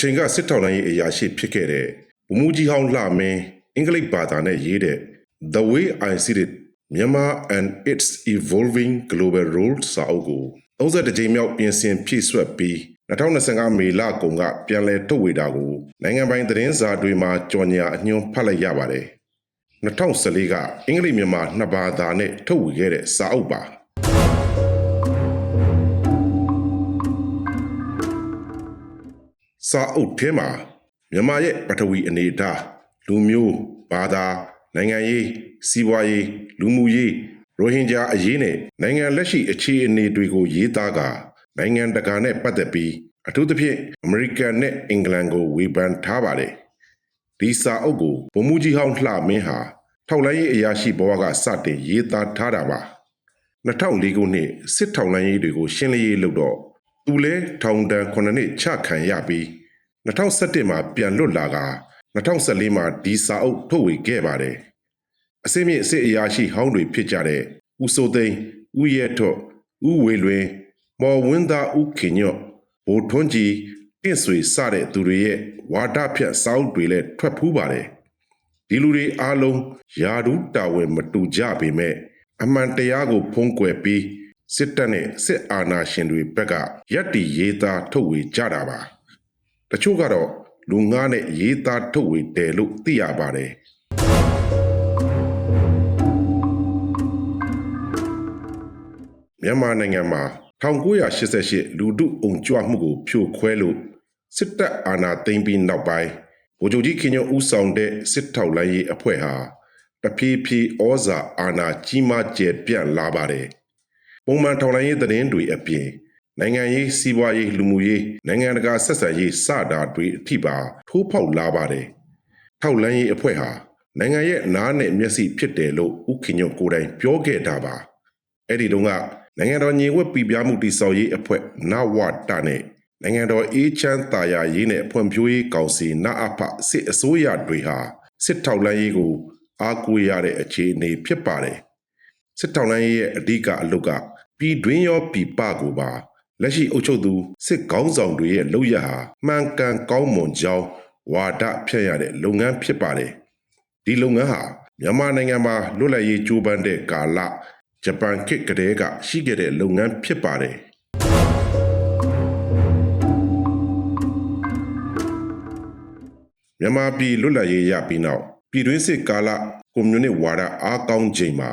ချိန်ကစစ်ထောက်လိုင်းရေးအရာရှိဖြစ်ခဲ့တဲ့ဗမူကြီးဟောင်းလှမင်းအင်္ဂလိပ်ဘာသာနဲ့ရေးတဲ့ The Way I See It Myanmar and Its Evolving Global Role စာအုပ်ကို32ကြိမ်မြောက်ပြင်ဆင်ဖြည့်ဆွတ်ပြီး2025မေလကုန်ကပြန်လည်ထုတ်ဝေတာကိုနိုင်ငံပိုင်သတင်းစာတွေမှာကြော်ညာအညွှန်းဖတ်လိုက်ရပါတယ်2014ကအင်္ဂလိပ်မြန်မာနှစ်ဘာသာနဲ့ထုတ်ဝေခဲ့တဲ့စာအုပ်ပါ စာအုပ်ထဲမှာမြန်မာရဲ့ပထဝီအနေအထားလူမျိုးဘာသာနိုင်ငံရေးစီးပွားရေးလူမှုရေးရိုဟင်ဂျာအရေးနဲ့နိုင်ငံလက်ရှိအခြေအနေတွေကိုရေးသားကာနိုင်ငံတကာနဲ့ပတ်သက်ပြီးအထူးသဖြင့်အမေရိကန်နဲ့အင်္ဂလန်ကိုဝေဖန်ထားပါတယ်ဒီစာအုပ်ကိုဗိုလ်မှူးကြီးဟောင်းလှမင်းဟာထောက်လိုင်းရေးအရာရှိဘဝကစတင်ရေးသားထားတာပါ2004ခုနှစ်စစ်ထောက်လိုင်းရေးတွေကိုရှင်းလင်းရေးလုပ်တော့သူလဲထောင်ဒဏ်9နှစ်ချခံရပြီး 2017မှာပြန်လွတ်လာက2014မှာဒီစာအုပ်ထုတ်ဝေခဲ့ပါတယ်အစိမ့်မြင့်စစ်အရာရှိဟောင်းတွေဖြစ်ကြတဲ့ဦးစိုးသိန်းဦးရဲထွတ်ဦးဝေလွင်မော်ဝင်းသားဦးခင်ညော့ဘိုလ်ထွန်းကြီးတင့်ဆွေစတဲ့သူတွေရဲ့ဝါဒဖြတ်စာအုပ်တွေလည်းထွက်ဖူးပါတယ်ဒီလူတွေအားလုံးယာဒူးတာဝန်မတူကြပေမဲ့အမှန်တရားကိုဖုံးကွယ်ပြီးစစ်တပ်နဲ့စစ်အာဏာရှင်တွေဘက်ကရက်တီရေးသားထုတ်ဝေကြတာပါ တချို့ကတော့လူငါးနဲ့ရေးသားထုတ်ဝေတယ်လို့သိရပါတယ်မြန်မာနိုင်ငံမှာ1988လူထုအုံကြွမှုကိုဖြိုခွဲလို့စစ်တပ်အာဏာသိမ်းပြီးနောက်ပိုင်းဗိုလ်ချုပ်ကြီးခင်ညွန့်ဦးဆောင်တဲ့စစ်ထောက်လိုင်းရေးအဖွဲ့ဟာတဖြည်းဖြည်းဩဇာအာဏာကြီးမားကျယ်ပြန့်လာပါတယ်ပုံမှန်ထောက်လိုင်းရေးသတင်းတွေအပြင် နိုင်ငံရေးစီးပွားရေးလူမှုရေးနိုင်ငံတကာဆက်ဆံရေးစတာတွေအထိပါထိုးဖောက်လာပါတယ်။ထောက်လန်းရေးအဖွဲ့ဟာနိုင်ငံရဲ့နားနဲ့မျက်စိဖြစ်တယ်လို့ဥခင်ညွန့်ကိုယ်တိုင်ပြောခဲ့တာပါ။အဲ့ဒီတုန်းကနိုင်ငံတော်ညီဝတ်ပြည်ပြမှုတည်ဆောက်ရေးအဖွဲ့နဝတနဲ့နိုင်ငံတော်အေးချမ်းသာယာရေးနဲ့ဖွံ့ဖြိုးရေးကောင်စီနအဖစစ်အစိုးရတွေဟာစစ်ထောက်လန်းရေးကိုအားကိုးရတဲ့အခြေအနေဖြစ်ပါတယ်။စစ်ထောက်လန်းရေးရဲ့အဓိကအလုပ်ကပြည်တွင်းရောပြည်ပကိုပါ လက်ရှိအုပ်ချုပ်သူစစ်ကောင်းဆောင်တွေရဲ့လုပ်ရဟာမှန်ကန်ကောင်းမွန်ကြောင်းဝါဒဖြန့်ရတဲ့လုပ်ငန်းဖြစ်ပါတယ်။ဒီလုပ်ငန်းဟာမြန်မာနိုင်ငံမှာလွတ်လပ်ရေးကြိုးပမ်းတဲ့ကာလဂျပန်ခေတ်ကတည်းကရှိခဲ့တဲ့လုပ်ငန်းဖြစ်ပါတယ်။မြန်မာပြည်လွတ်လပ်ရေးရပြီးနောက်ပြည်တွင်းစစ်ကာလကွန်မြူနစ်ဝါဒအားကောင်းချိန်မှာ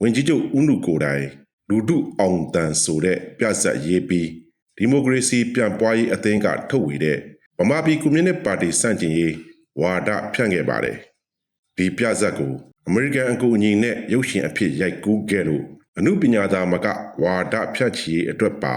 ဝင်ကြီးချုပ်ဦးနုကိုယ်တိုင် လူထုအောင်တန်ဆိုတဲ့ပြဆက်ရေးပြီးဒီမိုကရေစီပြန်ပွားရေးအသင်းကထုတ်ဝေတဲ့ဗမာပြည်ကွန်မြူနစ်ပါတီစန့်ကျင်ရေးဝါဒဖြန့်ခဲ့ပါတယ်။ဒီပြဆက်ကိုအမေရိကန်အကူအညီနဲ့ရုပ်ရှင်အဖြစ်ရိုက်ကူးခဲ့လို့အမှုပညာသားမကဝါဒဖြန့်ချီရေးအတွက်ပါ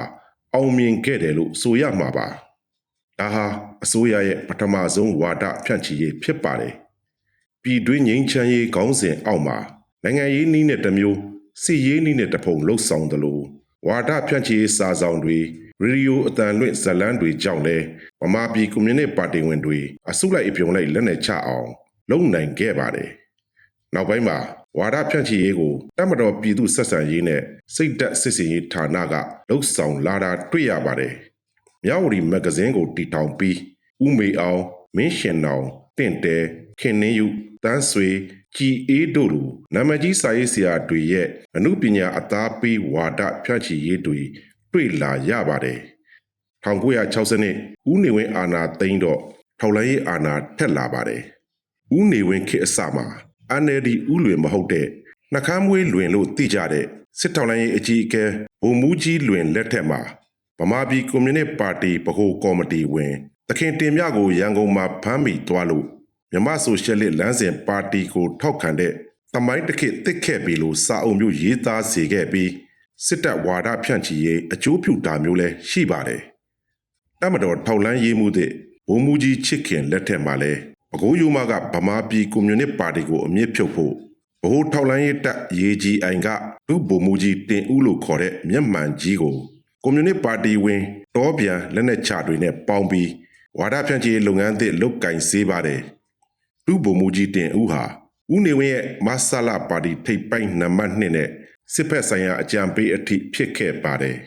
အောင်မြင်ခဲ့တယ်လို့ဆိုရမှာပါ။ဒါဟာအစိုးရရဲ့ပထမဆုံးဝါဒဖြန့်ချီရေးဖြစ်ပါတယ်။ပြည်တွင်းငြိမ်းချမ်းရေးခေါင်းစဉ်အောက်မှာနိုင်ငံရေးနည်းနဲ့တစ်မျိုး စီရေးနည်းနဲ့တဖုံလှုပ်ဆောင်သလိုဝါဒဖြန့်ချီရေးစာဆောင်တွေရေဒီယိုအတန်လွင့်ဇလန်းတွေကြောင့်လဲမမာပြည်ကွန်မြူနစ်ပါတီဝင်တွေအစုလိုက်အပြုံလိုက်လက်နက်ချအောင်လုံနိုင်ခဲ့ပါတယ်။နောက်ပိုင်းမှာဝါဒဖြန့်ချီရေးကိုတမတော်ပြည်သူဆက်ဆံရေးနဲ့စိတ်သက်စစ်စင်ရေးဌာနကလှုပ်ဆောင်လာတာတွေ့ရပါတယ်။မြဝတီမဂ္ဂဇင်းကိုတီထောင်ပြီးဥမေအောင်မင်းရှင်နောင်တင့်တဲခင်နှင်းယူတန်းဆွေ ကြည်အေးတို့လိုနာမကြီးစာရေးဆရာတွေရဲ့အမှုပညာအသားပေးဝါဒဖြန့်ချီရေးတွေတွေ့လာရပါတယ်။1960နှစ်ဦးနေဝင်းအာဏာသိမ်းတော့ထောက်လိုင်းရေးအာဏာထက်လာပါတယ်။ဦးနေဝင်းခေတ်အစမှာ NLD ဥလွင်မဟုတ်တဲ့နှကမ်းမွေးလွင်လို့သိကြတဲ့စစ်ထောက်လိုင်းရေးအကြီးအကဲဗိုလ်မှူးကြီးလွင်လက်ထက်မှာဗမာပြည်ကွန်မြူနစ်ပါတီဗဟိုကော်မတီဝင်တခင်တင်မြကိုရန်ကုန်မှာဖမ်းမိသွားလို့ မြမဆိုရှယ်လစ်လမ်းစဉ်ပါတီကိုထောက်ခံတဲ့တမိုင်းတခေတ်တစ်ခဲ့ပြီလို့စာအုပ်မျိုးရေးသားစေခဲ့ပြီးစစ်တပ်ဝါဒဖြန့်ချီရေးအကျိုးပြုတာမျိုးလည်းရှိပါတယ်။တမတော်ထောက်လန်းရေးမှုတဲ့ဘုံမူကြီးချစ်ခင်လက်ထက်မှာလဲပဲခူးယူမကဗမာပြည်ကွန်မြူနစ်ပါတီကိုအမြင့်ဖြုတ်ဖို့ဘိုးထောက်လန်းရေးတပ်ရေးကြီးအိုင်ကဒုဗိုလ်မူကြီးတင်ဦးလို့ခေါ်တဲ့မျက်မှန်ကြီးကိုကွန်မြူနစ်ပါတီဝင်တောပြန်လက်နက်ချတွေနဲ့ပေါင်းပြီးဝါဒဖြန့်ချီလုပ်ငန်းသစ်လုပ်ကင်စေးပါတယ်။ ဒုဗိုလ်မှူးကြီးတင်ဦးဟာဦးနေဝင်းရဲ့မဆလာပါတီထိပ်ပိုင်းနံပါတ်2နဲ့စစ်ဖက်ဆိုင်ရာအကြံပေးအထိဖြစ်ခဲ့ပါတယ်။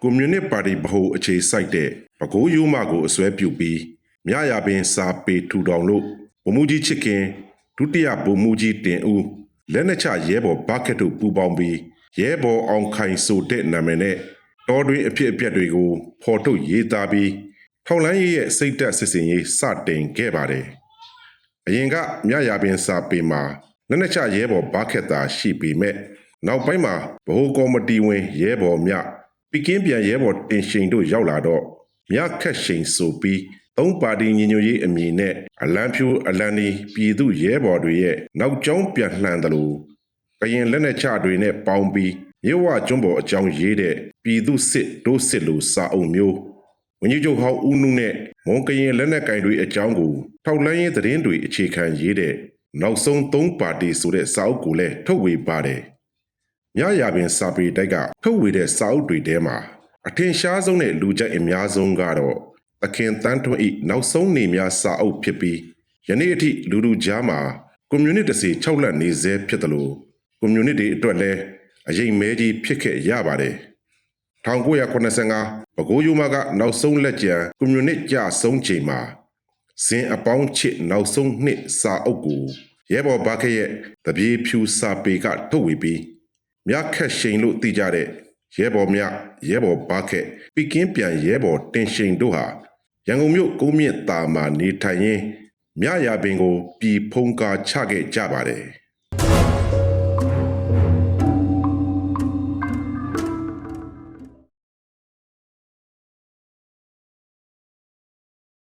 ကွန်မြူနစ်ပါတီဗဟိုအခြေစိုက်တဲ့ပဲခူးယူမကိုအစွဲပြုပြီးမြရပင်စာပေထူထောင်လို့ဗိုလ်မှူးကြီးချစ်ခင်ဒုတိယဗိုလ်မှူးကြီးတင်ဦးလက်နက်ချရဲဘော်ဘကက်တို့ပူးပေါင်းပြီးရဲဘော်အောင်ခိုင်ဆိုတဲ့နာမည်နဲ့ တော်တွင်အဖြစ်အပျက်တွေကိုဖော်ထုတ်ရေးသားပြီးထောက်လန်းရေးရဲ့စိတ်သက်စစ်စင်ရေးစတင်ခဲ့ပါတယ်။အရင်ကမြရပင်စာပေမှာလက်နက်ချရဲဘော်ဘကက်သာရှိပေမဲ့နောက်ပိုင်းမှာဗဟိုကော်မတီဝင်ရဲဘော်မြပီကင်းပြန်ရဲဘော်တင်ရှိန်တို့ရောက်လာတော့မြခက်ရှိန်ဆိုပြီးသုံးပါတီညီညွတ်ရေးအမည်နဲ့အလံဖြူအလံဒီပြည်သူရဲဘော်တွေရဲ့နောက်ကျောင်းပြန်လှန်တယ်လို့ကရင်လက်နက်ချတွေနဲ့ပေါင်းပြီး မြဝကျွန်းပေါ်အကြောင်းရေးတဲ့ပြည်သူစစ်ဒိုးစစ်လို့စာအုပ်မျိုးဝန်ကြီးချုပ်ဟောင်းဦးနုနဲ့မွန်ကရင်လက်နက်ကင်တွေအကြောင်းကိုထောက်လန်းရေးသတင်းတွေအခြေခံရေးတဲ့နောက်ဆုံးသုံးပါတီဆိုတဲ့စာအုပ်ကိုလည်းထုတ်ဝေပါတယ်။မြရပင်စာပေတိုက်ကထုတ်ဝေတဲ့စာအုပ်တွေထဲမှာအထင်ရှားဆုံးတဲ့လူကြိုက်အများဆုံးကတော့သခင်တန်းထွန်းဤနောက်ဆုံးနေများစာအုပ်ဖြစ်ပြီးယနေ့အထိလူလူကြားမှာကွန်မြူနစ်တစီ၆လက်နေစေဖြစ်တယ်လို့ကွန်မြူနစ်တွေအတွက်လည်း အရေးမဲကြီးဖြစ်ခဲ့ရပါတယ်။1985ပဲခူးယူမကနောက်ဆုံးလက်ကျန်ကွန်မြူနစ်ကြဆုံးချိန်မှာဇင်အပေါင်းချစ်နောက်ဆုံးနှစ်စာအုပ်ကိုရဲဘော်ဘခရဲ့တပြေဖြူစာပေကထုတ်ဝေပြီးမြခက်ရှိန်လို့သိကြတဲ့ရဲဘော်မြရဲဘော်ဘခက်ပီကင်းပြန်ရဲဘော်တင်ရှိန်တို့ဟာရန်ကုန်မြို့ကုန်းမြင့်တာမှာနေထိုင်ရင်းမြရာပင်ကို ပြည်ဖုံးကာချခဲ့ကြပါတယ်။